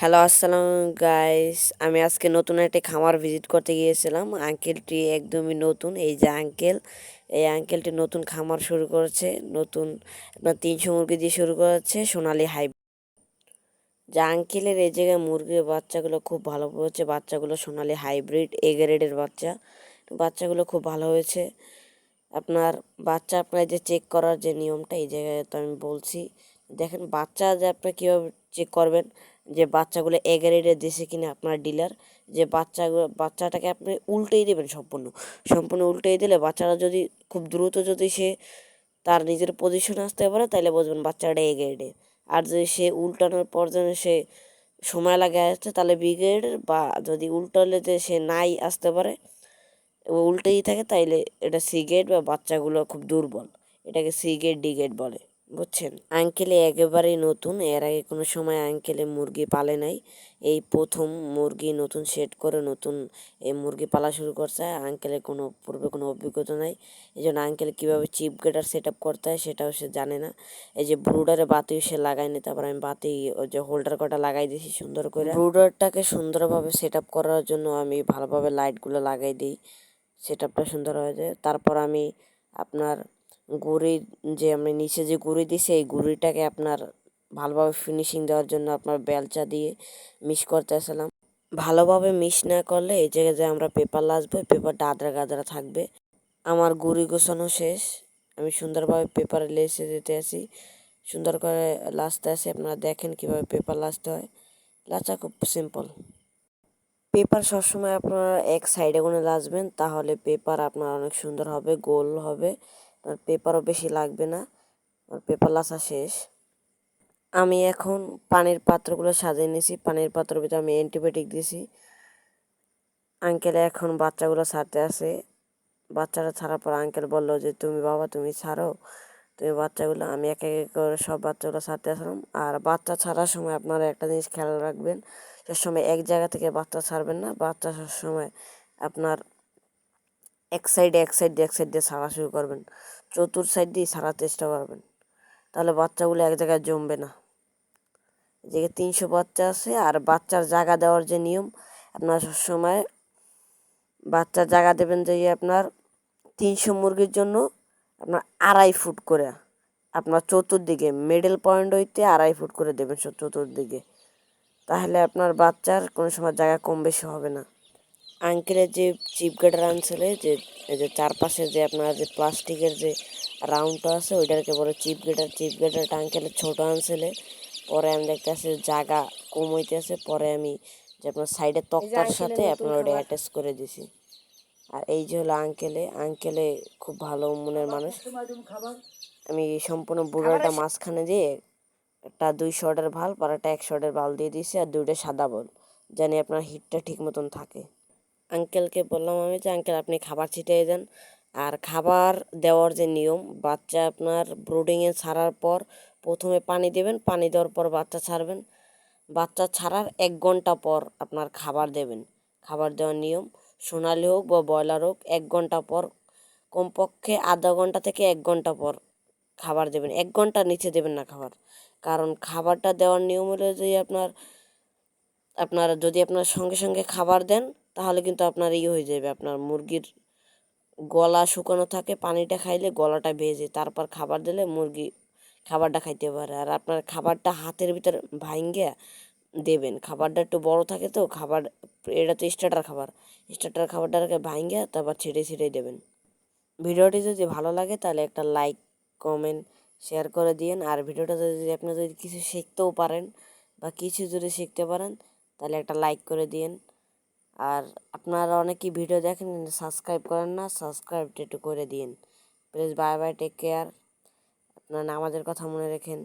Hello, আসসালাম guys. আমি আজকে নতুন একটি খামার ভিজিট করতে গিয়েছিলাম। আঙ্কেলটি একদমই নতুন, এই যে আঙ্কেল। এই আঙ্কেলটি নতুন খামার শুরু করেছে, নতুন আপনার তিনশো মুরগি দিয়ে শুরু করেছে, সোনালি হাই। যে আঙ্কেলের এই জায়গায় মুরগির বাচ্চাগুলো খুব ভালো হয়েছে, বাচ্চাগুলো সোনালি হাইব্রিড, এ গ্রেডের বাচ্চা। বাচ্চাগুলো খুব ভালো হয়েছে। আপনার বাচ্চা আপনার যে চেক করার যে নিয়মটা, এই জায়গায় তো আমি বলছি দেখেন বাচ্চা যে আপনি কীভাবে চেক করবেন যে বাচ্চাগুলো এ গ্রেডের দিছে কিনা আপনার ডিলার যে বাচ্চাগুলো বাচ্চাটাকে আপনি উল্টেই দেবেন সম্পূর্ণ। সম্পূর্ণ উল্টেই দিলে বাচ্চারা যদি খুব দ্রুত যদি সে তার নিজের পজিশনে আসতে পারে তাহলে বুঝবেন বাচ্চাটা এ। আর যদি সে উল্টানোর পর যেন সে সময় লাগে আসতে, তাহলে বি বা যদি উল্টালে যে সে নাই আসতে পারে উল্টেই থাকে, তাইলে এটা সি গ্রেড বা বাচ্চাগুলো খুব দুর্বল। এটাকে সি গ্রেড ডি বলে। বুঝছেন? আঙ্কেলে একেবারেই নতুন। এর আগে কোনো সময় আঙ্কেলে মুরগি পালে নাই। এই প্রথম মুরগি নতুন সেট করে নতুন এই মুরগি পালা শুরু করছে। আঙ্কেলে কোনো, পূর্বে কোনো অভিজ্ঞতা নাই। এই জন্য আঙ্কেল কীভাবে চিপ গেটার সেট আপ করতে হয় সেটাও সে জানে না। এই যে ব্রুডারে বাতিও সে লাগায়নি তারপর আমি বাতি ওই যে হোল্ডার কটা লাগাই দিয়েছি সুন্দর করে। ব্রুডারটাকে সুন্দরভাবে সেট আপ করার জন্য আমি ভালোভাবে লাইটগুলো লাগাই দিই। সেট আপটা সুন্দর হয়ে যায়। তারপর আমি আপনার গুঁড়ি যে আমি নিচে যে গুঁড়ি দিছি এই গুঁড়িটাকে আপনার ভালোভাবে ফিনিশিং দেওয়ার জন্য আপনার বেলচা দিয়ে মিক্স করতে আসলাম। ভালোভাবে মিক্স না করলে এই জায়গায় যে আমরা পেপার লাসবো পেপারটা আদ্রা গাদরা থাকবে। আমার গুঁড়ি গোছানো শেষ। আমি সুন্দরভাবে পেপারে লেসে দিতে আসি। সুন্দর করে লাসতে আসি। আপনারা দেখেন কীভাবে পেপার লাসতে হয়। লাচা খুব সিম্পল পেপার সবসময় আপনারা এক সাইডে কোনো লাসবেন, তাহলে পেপার আপনার অনেক সুন্দর হবে, গোল হবে। আর পেপারও বেশি লাগবে না। আর পেপার লাসা শেষ। আমি এখন পানির পাত্রগুলো সাজিয়ে নিয়েছি। পানির পাত্রের ভিতরে আমি অ্যান্টিবায়োটিক দিয়েছি। আঙ্কেল এখন বাচ্চাগুলো ছাড়তে আসে বাচ্চারা ছাড়ার পর আঙ্কেল বলল যে, তুমি বাবা, তুমি ছাড়ো। তুমি বাচ্চাগুলো, আমি এক এক করে সব বাচ্চাগুলো ছাড়তে আসলাম। আর বাচ্চা ছাড়ার সময় আপনারা একটা জিনিস খেয়াল রাখবেন সব সময় এক জায়গা থেকে বাচ্চা ছাড়বেন না। বাচ্চা সব সময় আপনার এক সাইডে, এক সাইড এক সাইড দিয়ে ছাড়া শুরু করবেন। চতুর সাইড দিয়ে ছাড়ার চেষ্টা করবেন। তাহলে বাচ্চাগুলো এক জায়গায় জমবে না। যে তিনশো বাচ্চা আছে, আর বাচ্চার জায়গা দেওয়ার যে নিয়ম, আপনার সবসময় বাচ্চার জায়গা দেবেন যে আপনার তিনশো মুরগির জন্য আপনার আড়াই ফুট করে। আপনার চতুর্দিকে মিডল পয়েন্ট হইতে আড়াই ফুট করে দেবেন চতুর্দিকে। তাহলে আপনার বাচ্চার কোনো সময় জায়গা কম বেশি হবে না। আঙ্কেলের যে চিপ গার্ডার আনছিলে যে এই যে চারপাশে যে আপনার যে প্লাস্টিকের যে রাউন্ডটা আছে ওইটাকে বলে চিপ গেটার চিপ গেটারটা আঙ্কেলের ছোটো আনছিলে পরে আমি দেখতেছি জায়গা কম হইতেছে। পরে আমি যে আপনার সাইডের তক্তার সাথে আপনার ওটা অ্যাটাচ করে দিছি। আর এই যে হলো আঙ্কেলে। আঙ্কেলে খুব ভালো মনের মানুষ। আমি সম্পূর্ণ বুড়োটা মাঝখানে দিয়ে একটা দুই শর্টের ভালো আর একটা এক শর্টের ভালো দিয়ে দিয়েছি আর দুইটা সাদা বল। জানি আপনার হিটটা ঠিক মতন থাকে। আঙ্কেলকে বললাম আমি যে, আঙ্কেল, আপনি খাবার ছিটিয়ে দেন। আর খাবার দেওয়ার যে নিয়ম, বাচ্চা আপনার ব্রুডিংয়ে ছাড়ার পর প্রথমে পানি দেবেন, পানি দেওয়ার পর বাচ্চা ছাড়বেন। বাচ্চা ছাড়ার এক ঘণ্টা পর আপনার খাবার দেবেন। খাবার দেওয়ার নিয়ম, সোনালি হোক বা ব্রয়লার হোক, এক ঘণ্টা পর, কমপক্ষে আধা ঘণ্টা থেকে এক ঘণ্টা পর খাবার দেবেন। এক ঘণ্টার নিচে দেবেন না খাবার। কারণ খাবারটা দেওয়ার নিয়ম হলো যে, আপনার আপনার যদি আপনার সঙ্গে সঙ্গে খাবার দেন তাহলে কিন্তু আপনার ইয়ে হয়ে যাবে, আপনার মুরগির গলা শুকানো থাকে, পানিটা খাইলে গলাটা ভেজে তারপর খাবার দিলে মুরগি খাবারটা খাইতে পারে। আর আপনার খাবারটা হাতের ভিতর ভাঙ্গে দেবেন। খাবারটা একটু বড় থাকে তো, খাবার এটা তো স্টার্টার খাবার। স্টার্টার খাবারটাকে ভাঙ্গে তারপর ছেড়ে ছেড়ে দেবেন। ভিডিওটি যদি ভালো লাগে তাহলে একটা লাইক, কমেন্ট, শেয়ার করে দিন আর ভিডিওটা যদি আপনি যদি কিছু শিখতেও পারেন বা কিছু যদি শিখতে পারেন তাহলে একটা লাইক করে দিন আর আপনারা অনেকেই ভিডিও দেখেন কিন্তু সাবস্ক্রাইব করেন না সাবস্ক্রাইবটা একটু করে দিন please bye bye take care আপনারা আমাদের কথা মনে রেখেন।